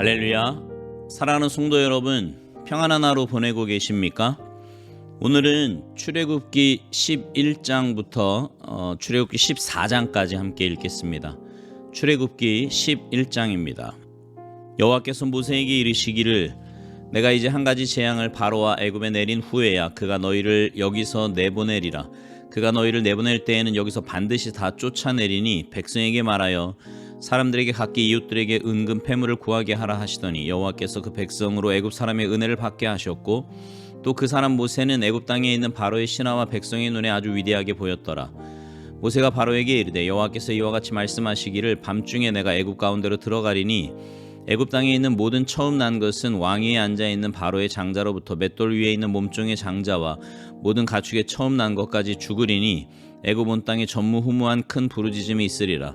할렐루야. 사랑하는 성도 여러분, 평안한 하루 보내고 계십니까? 오늘은 출애굽기 11장부터 어, 출애굽기 14장까지 함께 읽겠습니다. 출애굽기 11장입니다. 여호와께서 모세에게 이르시기를 내가 이제 한 가지 재앙을 바로와 애굽에 내린 후에야 그가 너희를 여기서 내보내리라. 그가 너희를 내보낼 때에는 여기서 반드시 다 쫓아내리니 백성에게 말하여 사람들에게 각기 이웃들에게 은금 패물을 구하게 하라 하시더니 여호와께서 그 백성으로 애굽 사람의 은혜를 받게 하셨고 또 그 사람 모세는 애굽 땅에 있는 바로의 신하와 백성의 눈에 아주 위대하게 보였더라. 모세가 바로에게 이르되 여호와께서 이와 같이 말씀하시기를 밤중에 내가 애굽 가운데로 들어가리니 애굽 땅에 있는 모든 처음 난 것은 왕 위에 앉아 있는 바로의 장자로부터 맷돌 위에 있는 몸종의 장자와 모든 가축의 처음 난 것까지 죽으리니 애굽 온 땅에 전무후무한 큰 부르짖음이 있으리라.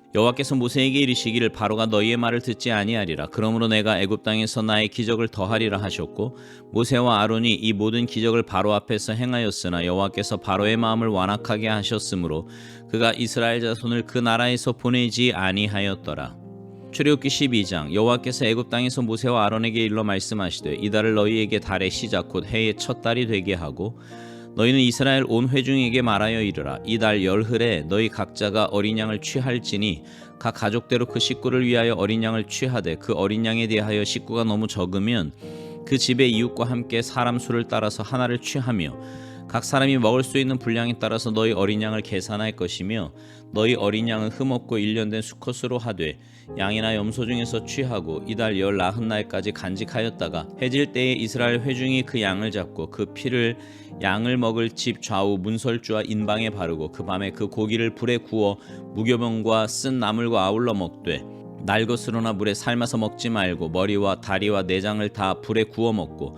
여호와께서 모세에게 이르시기를 바로가 너희의 말을 듣지 아니하리라. 그러므로 내가 애굽 땅에서 나의 기적을 더하리라 하셨고 모세와 아론이 이 모든 기적을 바로 앞에서 행하였으나 여호와께서 바로의 마음을 완악하게 하셨으므로 그가 이스라엘 자손을 그 나라에서 보내지 아니하였더라. 출애굽기 12장 여호와께서 애굽 땅에서 모세와 아론에게 일러 말씀하시되 이달을 너희에게 달의 시작 곧 해의 첫 달이 되게 하고 너희는 이스라엘 온 회중에게 말하여 이르라. 이달 열흘에 너희 각자가 어린 양을 취할지니 각 가족대로 그 식구를 위하여 어린 양을 취하되 그 어린 양에 대하여 식구가 너무 적으면 그 집의 이웃과 함께 사람 수를 따라서 하나를 취하며 각 사람이 먹을 수 있는 분량에 따라서 너희 어린 양을 계산할 것이며 너희 어린 양은 흠없고 일련된 수컷으로 하되 양이나 염소 중에서 취하고 이달 열 나흔 날까지 간직하였다가 해질 때에 이스라엘 회중이 그 양을 잡고 그 피를 양을 먹을 집 좌우 문설주와 인방에 바르고 그 밤에 그 고기를 불에 구워 무교병과 쓴 나물과 아울러 먹되 날 것으로나 물에 삶아서 먹지 말고 머리와 다리와 내장을 다 불에 구워 먹고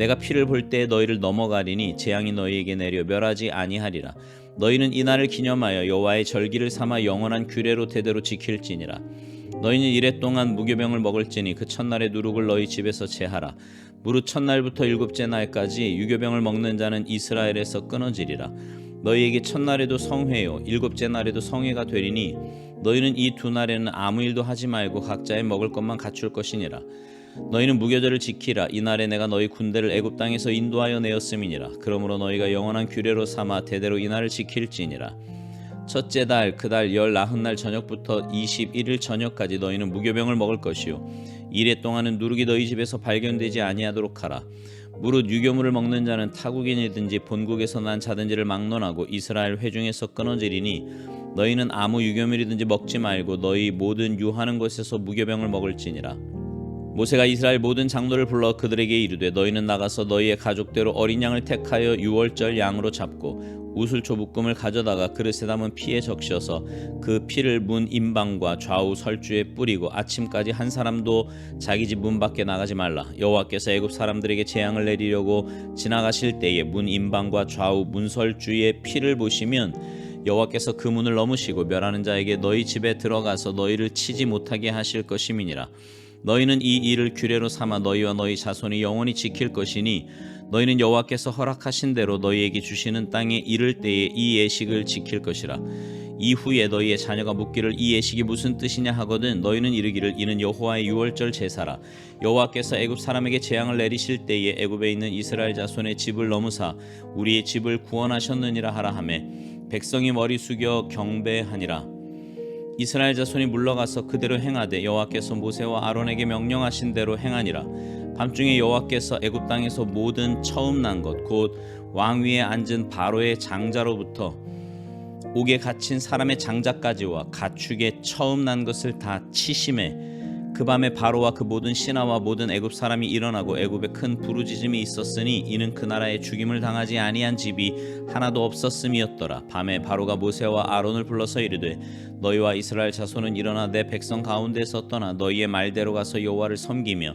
내가 피를 볼 때 너희를 넘어가리니 재앙이 너희에게 내려 멸하지 아니하리라. 너희는 이 날을 기념하여 여호와의 절기를 삼아 영원한 규례로 대대로 지킬지니라. 너희는 이래 동안 무교병을 먹을지니 그 첫날의 누룩을 너희 집에서 제하라. 무릇 첫날부터 일곱째 날까지 유교병을 먹는 자는 이스라엘에서 끊어지리라. 너희에게 첫날에도 성회요 일곱째 날에도 성회가 되리니 너희는 이 두 날에는 아무 일도 하지 말고 각자의 먹을 것만 갖출 것이니라 너희는 무교절을 지키라. 이날에 내가 너희 군대를 애굽 땅에서 인도하여 내었음이니라. 그러므로 너희가 영원한 규례로 삼아 대대로 이날을 지킬지니라. 첫째 달 그 달 열 나흔 날 저녁부터 21일 저녁까지 너희는 무교병을 먹을 것이요. 이래 동안은 누룩이 너희 집에서 발견되지 아니하도록 하라. 무릇 유교물을 먹는 자는 타국인이든지 본국에서 난 자든지를 막론하고 이스라엘 회중에서 끊어지리니 너희는 아무 유교물이든지 먹지 말고 너희 모든 유하는 곳에서 무교병을 먹을지니라 모세가 이스라엘 모든 장로를 불러 그들에게 이르되 너희는 나가서 너희의 가족대로 어린 양을 택하여 유월절 양으로 잡고 우슬초 묶음을 가져다가 그릇에 담은 피에 적셔서 그 피를 문 임방과 좌우 설주에 뿌리고 아침까지 한 사람도 자기 집 문 밖에 나가지 말라. 여호와께서 애굽 사람들에게 재앙을 내리려고 지나가실 때에 문 임방과 좌우 문 설주의 피를 보시면 여호와께서 그 문을 넘으시고 멸하는 자에게 너희 집에 들어가서 너희를 치지 못하게 하실 것임이니라 너희는 이 일을 규례로 삼아 너희와 너희 자손이 영원히 지킬 것이니 너희는 여호와께서 허락하신 대로 너희에게 주시는 땅에 이를 때에 이 예식을 지킬 것이라. 이후에 너희의 자녀가 묻기를 이 예식이 무슨 뜻이냐 하거든 너희는 이르기를 이는 여호와의 유월절 제사라. 여호와께서 애굽 사람에게 재앙을 내리실 때에 애굽에 있는 이스라엘 자손의 집을 넘으사 우리의 집을 구원하셨느니라 하라 하매. 백성이 머리 숙여 경배하니라 이스라엘 자손이 물러가서 그대로 행하되 여호와께서 모세와 아론에게 명령하신 대로 행하니라. 밤중에 여호와께서 애굽 땅에서 모든 처음 난 것 곧 왕 위에 앉은 바로의 장자로부터 옥에 갇힌 사람의 장자까지와 가축에 처음 난 것을 다 치심해 그 밤에 바로와 그 모든 신하와 모든 애굽 사람이 일어나고 애굽에 큰 부르짖음이 있었으니 이는 그 나라에 죽임을 당하지 아니한 집이 하나도 없었음이었더라. 밤에 바로가 모세와 아론을 불러서 이르되 너희와 이스라엘 자손은 일어나 내 백성 가운데서 떠나 너희의 말대로 가서 여호와를 섬기며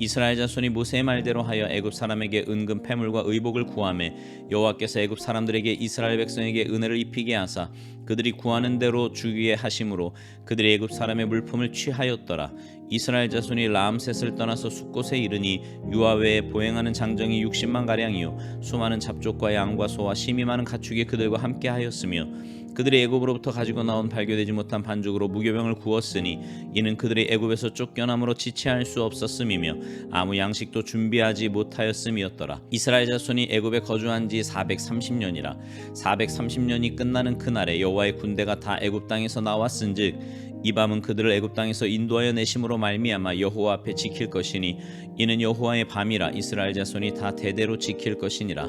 이스라엘 자손이 모세의 말대로 하여 애굽 사람에게 은금 패물과 의복을 구하매 여호와께서 애굽 사람들에게 이스라엘 백성에게 은혜를 입히게 하사 그들이 구하는 대로 주기에 하심으로 그들이 애굽 사람의 물품을 취하였더라. 이스라엘 자손이 라암셋을 떠나서 숫곳에 이르니 유아 외에 보행하는 장정이 60만 가량이요. 수많은 잡족과 양과 소와 심이 많은 가축이 그들과 함께 하였으며 그들이 애굽으로부터 가지고 나온 발교되지 못한 반죽으로 무교병을 구웠으니 이는 그들이 애굽에서 쫓겨남으로 지체할 수 없었음이며 아무 양식도 준비하지 못하였음이었더라. 이스라엘 자손이 애굽에 거주한 지 430년이라 430년이 끝나는 그날에 여호와의 군대가 다 애굽 땅에서 나왔은즉 이 밤은 그들을 애굽 땅에서 인도하여 내심으로 말미암아 여호와 앞에 지킬 것이니 이는 여호와의 밤이라 이스라엘 자손이 다 대대로 지킬 것이니라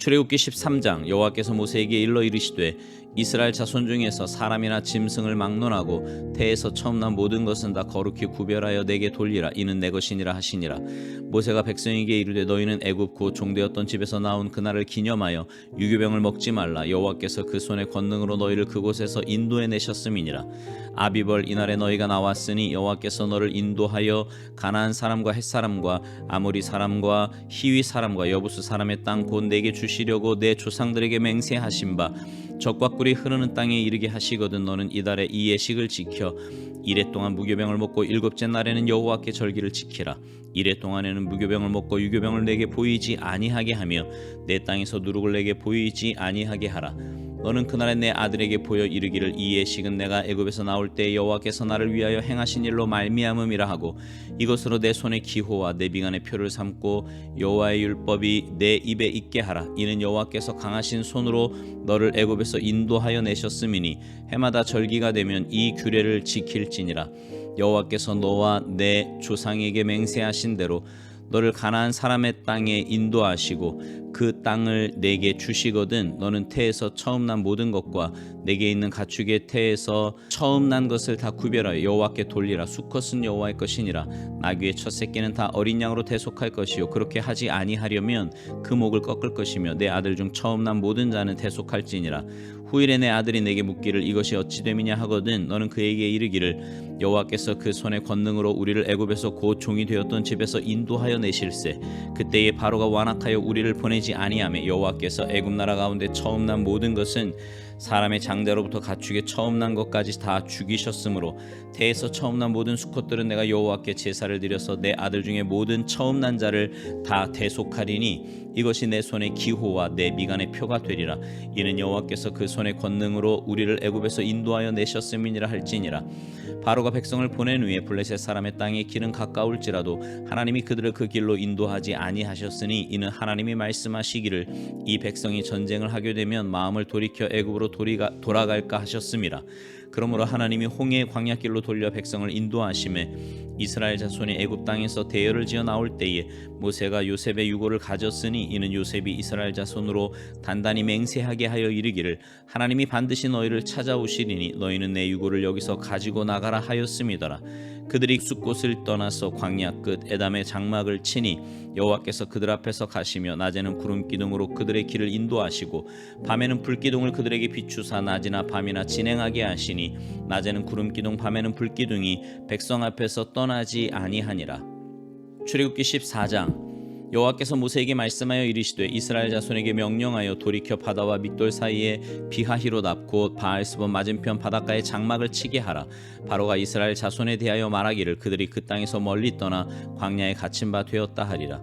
출애굽기 13장 여호와께서 모세에게 일러 이르시되 이스라엘 자손 중에서 사람이나 짐승을 막론하고 태에서 처음 난 모든 것은 다 거룩히 구별하여 내게 돌리라. 이는 내 것이니라 하시니라. 모세가 백성에게 이르되 너희는 애굽 곧 종되었던 집에서 나온 그날을 기념하여 유교병을 먹지 말라. 여호와께서 그 손의 권능으로 너희를 그곳에서 인도해 내셨음이니라. 아비벌 이날에 너희가 나왔으니 여호와께서 너를 인도하여 가나안 사람과 헷 사람과 아모리 사람과 히위 사람과 여부스 사람의 땅 곧 내게 주시려고 내 조상들에게 맹세하신 바 적과 꿀이 흐르는 땅에 이르게 하시거든 너는 이달에 이 예식을 지켜 이래 동안 무교병을 먹고 일곱째 날에는 여호와께 절기를 지키라. 이래 동안에는 무교병을 먹고 유교병을 내게 보이지 아니하게 하며 내 땅에서 누룩을 내게 보이지 아니하게 하라 너는 그날에 내 아들에게 보여 이르기를 이 예식은 내가 애굽에서 나올 때 여호와께서 나를 위하여 행하신 일로 말미암음이라 하고 이것으로 내 손의 기호와 내 빙안의 표를 삼고 여호와의 율법이 내 입에 있게 하라. 이는 여호와께서 강하신 손으로 너를 애굽에서 인도하여 내셨음이니 해마다 절기가 되면 이 규례를 지킬지니라. 여호와께서 너와 내 조상에게 맹세하신 대로 너를 가나안 사람의 땅에 인도하시고 그 땅을 내게 주시거든 너는 태에서 처음 난 모든 것과 내게 있는 가축의 태에서 처음 난 것을 다 구별하여 여호와께 돌리라. 수컷은 여호와의 것이니라. 나귀의 첫 새끼는 다 어린 양으로 대속할 것이요. 그렇게 하지 아니하려면 그 목을 꺾을 것이며 내 아들 중 처음 난 모든 자는 대속할지니라 후일에 내 아들이 내게 묻기를 이것이 어찌 됨이냐 하거든 너는 그에게 이르기를 여호와께서 그 손의 권능으로 우리를 애굽에서 곧 종이 되었던 집에서 인도하여 내실세. 그때에 바로가 완악하여 우리를 보내지 아니하며 여호와께서 애굽 나라 가운데 처음 난 모든 것은 사람의 장대로부터 가축의 처음 난 것까지 다 죽이셨으므로 태에서 처음 난 모든 수컷들은 내가 여호와께 제사를 드려서 내 아들 중에 모든 처음 난 자를 다 대속하리니 이것이 내 손의 기호와 내 미간의 표가 되리라. 이는 여호와께서 그 손의 권능으로 우리를 애굽에서 인도하여 내셨음이니라 할지니라. 바로가 백성을 보낸 후에 블레셋 사람의 땅에 길은 가까울지라도 하나님이 그들을 그 길로 인도하지 아니하셨으니 이는 하나님이 말씀하시기를 이 백성이 전쟁을 하게 되면 마음을 돌이켜 애굽으로 돌아갈까 하셨음이라 그러므로 하나님이 홍해의 광야길로 돌려 백성을 인도하심에 이스라엘 자손이 애굽 땅에서 대열을 지어 나올 때에 모세가 요셉의 유고를 가졌으니 이는 요셉이 이스라엘 자손으로 단단히 맹세하게 하여 이르기를 하나님이 반드시 너희를 찾아오시리니 너희는 내 유고를 여기서 가지고 나가라 하였음이더라. 그들이 숲곳을 떠나서 광야 끝 에담의 장막을 치니 여호와께서 그들 앞에서 가시며 낮에는 구름 기둥으로 그들의 길을 인도하시고 밤에는 불 기둥을 그들에게 비추사 낮이나 밤이나 진행하게 하시니 낮에는 구름 기둥 밤에는 불 기둥이 백성 앞에서 떠나지 아니하니라. 출애굽기 14장 여호와께서 모세에게 말씀하여 이르시되 이스라엘 자손에게 명령하여 돌이켜 바다와 밑돌 사이에 비하히롯 곧 바알스본 맞은편 바닷가에 장막을 치게 하라. 바로가 이스라엘 자손에 대하여 말하기를 그들이 그 땅에서 멀리 떠나 광야에 갇힌 바 되었다 하리라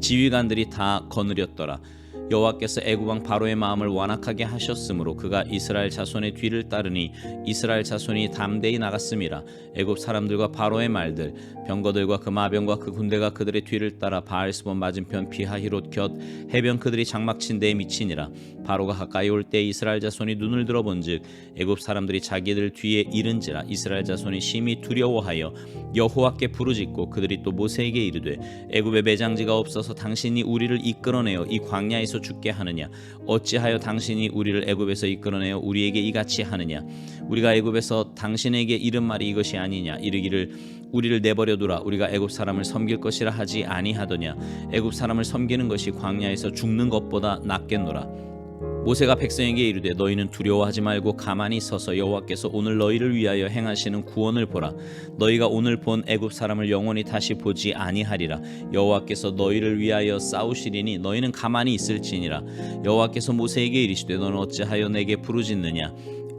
지휘관들이 다 거느렸더라. 여호와께서 애굽 왕 바로의 마음을 완악하게 하셨으므로 그가 이스라엘 자손의 뒤를 따르니 이스라엘 자손이 담대히 나갔음이라 애굽 사람들과 바로의 말들 병거들과 그 마병과 그 군대가 그들의 뒤를 따라 바알스본 맞은편 비하히롯 곁 해변 그들이 장막친 데에 미치니라 바로가 가까이 올 때 이스라엘 자손이 눈을 들어본즉 애굽 사람들이 자기들 뒤에 이른지라 이스라엘 자손이 심히 두려워하여 여호와께 부르짖고 그들이 또 모세에게 이르되 애굽에 매장지가 없어서 당신이 우리를 이끌어내어 이 광야에서 죽게 하느냐? 어찌하여 당신이 우리를 애굽에서 이끌어내어 우리에게 이같이 하느냐? 우리가 애굽에서 당신에게 이른 말이 이것이 아니냐? 이르기를 우리를 내버려 두라. 우리가 애굽 사람을 섬길 것이라 하지 아니하더냐? 애굽 사람을 섬기는 것이 광야에서 죽는 것보다 낫겠노라 모세가 백성에게 이르되 너희는 두려워하지 말고 가만히 서서 여호와께서 오늘 너희를 위하여 행하시는 구원을 보라. 너희가 오늘 본 애굽 사람을 영원히 다시 보지 아니하리라. 여호와께서 너희를 위하여 싸우시리니 너희는 가만히 있을지니라. 여호와께서 모세에게 이르시되 너는 어찌하여 내게 부르짖느냐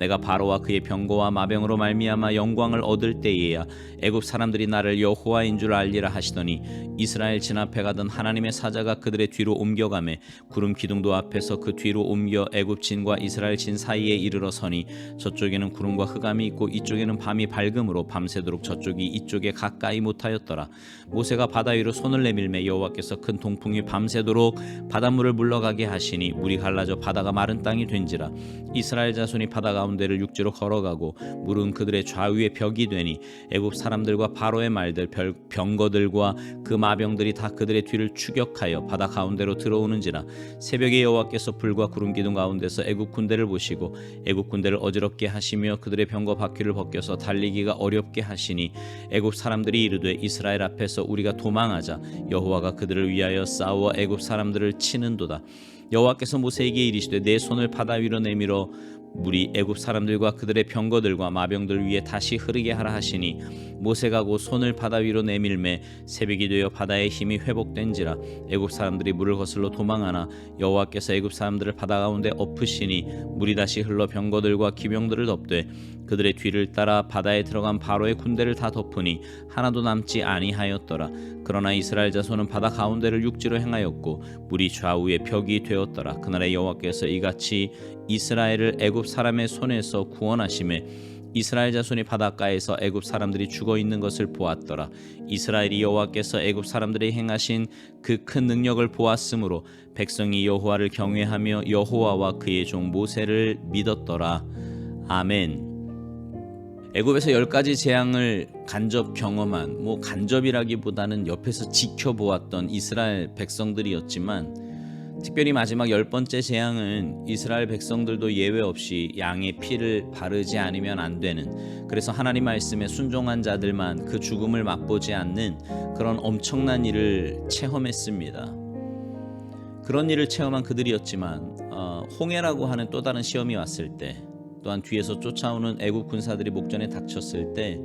내가 바로와 그의 병거와 마병으로 말미암아 영광을 얻을 때에야 애굽 사람들이 나를 여호와인 줄 알리라 하시더니 이스라엘 진 앞에 가던 하나님의 사자가 그들의 뒤로 옮겨가매 구름 기둥도 앞에서 그 뒤로 옮겨 애굽 진과 이스라엘 진 사이에 이르러 서니 저쪽에는 구름과 흑암이 있고 이쪽에는 밤이 밝음으로 밤새도록 저쪽이 이쪽에 가까이 못하였더라. 모세가 바다 위로 손을 내밀매 여호와께서 큰 동풍이 밤새도록 바닷물을 물러가게 하시니 물이 갈라져 바다가 마른 땅이 된지라. 이스라엘 자손이 바다 가 운데를 육지로 걸어가고 물은 그들의 좌우에 벽이 되니 애굽 사람들과 바로의 말들 별- 병거들과 그 마병들이 다 그들의 뒤를 추격하여 바다 가운데로 들어오는지라 새벽에 여호와께서 불과 구름 기둥 가운데서 애굽 군대를 보시고 애굽 군대를 어지럽게 하시며 그들의 병거 바퀴를 벗겨서 달리기가 어렵게 하시니 애굽 사람들이 이르되 이스라엘 앞에서 우리가 도망하자 여호와가 그들을 위하여 싸워 애굽 사람들을 치는도다. 여호와께서 모세에게 이르시되 내 손을 바다 위로 내밀어 물이 애굽 사람들과 그들의 병거들과 마병들 위에 다시 흐르게 하라 하시니 모세가 곧 손을 바다 위로 내밀매 새벽이 되어 바다의 힘이 회복된지라 애굽 사람들이 물을 거슬러 도망하나 여호와께서 애굽 사람들을 바다 가운데 엎으시니 물이 다시 흘러 병거들과 기병들을 덮되 그들의 뒤를 따라 바다에 들어간 바로의 군대를 다 덮으니 하나도 남지 아니하였더라. 그러나 이스라엘 자손은 바다 가운데를 육지로 행하였고 물이 좌우에 벽이 되었더라. 그날에 여호와께서 이같이 이스라엘을 애굽 사람의 손에서 구원하심에 이스라엘 자손이 바닷가에서 애굽 사람들이 죽어 있는 것을 보았더라. 이스라엘이 여호와께서 애굽 사람들이 행하신 그 큰 능력을 보았으므로 백성이 여호와를 경외하며 여호와와 그의 종 모세를 믿었더라. 아멘. 애굽에서 열 가지 재앙을 간접 경험한 뭐 간접이라기보다는 옆에서 지켜보았던 이스라엘 백성들이었지만 특별히 마지막 열 번째 재앙은 이스라엘 백성들도 예외 없이 양의 피를 바르지 않으면 안 되는 그래서 하나님 말씀에 순종한 자들만 그 죽음을 맛보지 않는 그런 엄청난 일을 체험했습니다. 그런 일을 체험한 그들이었지만 어, 홍해라고 하는 또 다른 시험이 왔을 때 또한 뒤에서 쫓아오는 애국 군사들이 목전에 닥쳤을 때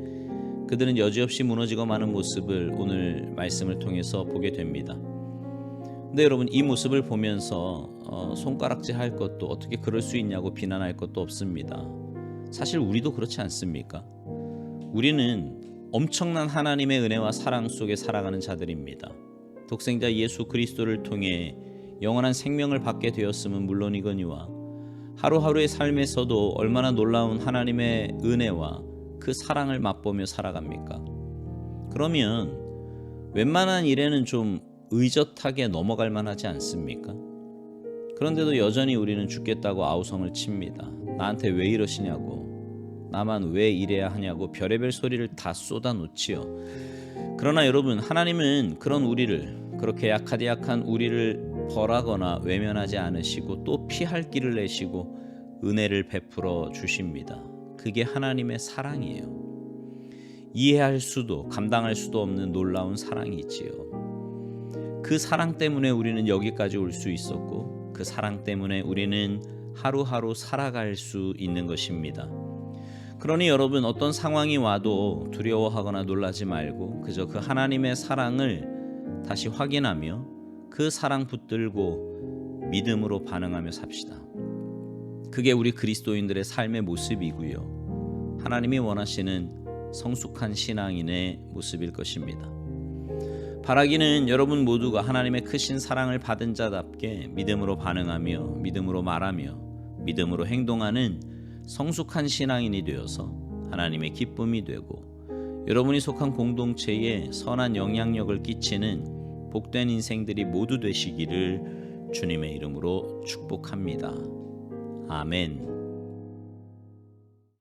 그들은 여지없이 무너지고 마는 모습을 오늘 말씀을 통해서 보게 됩니다. 근데 여러분 이 모습을 보면서 어, 손가락질 할 것도 어떻게 그럴 수 있냐고 비난할 것도 없습니다. 사실 우리도 그렇지 않습니까? 우리는 엄청난 하나님의 은혜와 사랑 속에 살아가는 자들입니다. 독생자 예수 그리스도를 통해 영원한 생명을 받게 되었음은 물론이거니와 하루하루의 삶에서도 얼마나 놀라운 하나님의 은혜와 그 사랑을 맛보며 살아갑니까? 그러면 웬만한 일에는 좀 의젓하게 넘어갈 만하지 않습니까? 그런데도 여전히 우리는 죽겠다고 아우성을 칩니다. 나한테 왜 이러시냐고. 나만 왜 이래야 하냐고 별의별 소리를 다 쏟아놓지요. 그러나 여러분, 하나님은 그런 우리를 그렇게 약하디 약한 우리를 벌하거나 외면하지 않으시고 또 피할 길을 내시고 은혜를 베풀어 주십니다. 그게 하나님의 사랑이에요. 이해할 수도 감당할 수도 없는 놀라운 사랑이지요. 그 사랑 때문에 우리는 여기까지 올 수 있었고 그 사랑 때문에 우리는 하루하루 살아갈 수 있는 것입니다. 그러니 여러분 어떤 상황이 와도 두려워하거나 놀라지 말고 그저 그 하나님의 사랑을 다시 확인하며 그 사랑 붙들고 믿음으로 반응하며 삽시다. 그게 우리 그리스도인들의 삶의 모습이고요. 하나님이 원하시는 성숙한 신앙인의 모습일 것입니다. 바라기는 여러분 모두가 하나님의 크신 사랑을 받은 자답게 믿음으로 반응하며 믿음으로 말하며 믿음으로 행동하는 성숙한 신앙인이 되어서 하나님의 기쁨이 되고 여러분이 속한 공동체에 선한 영향력을 끼치는 복된 인생들이 모두 되시기를 주님의 이름으로 축복합니다. 아멘.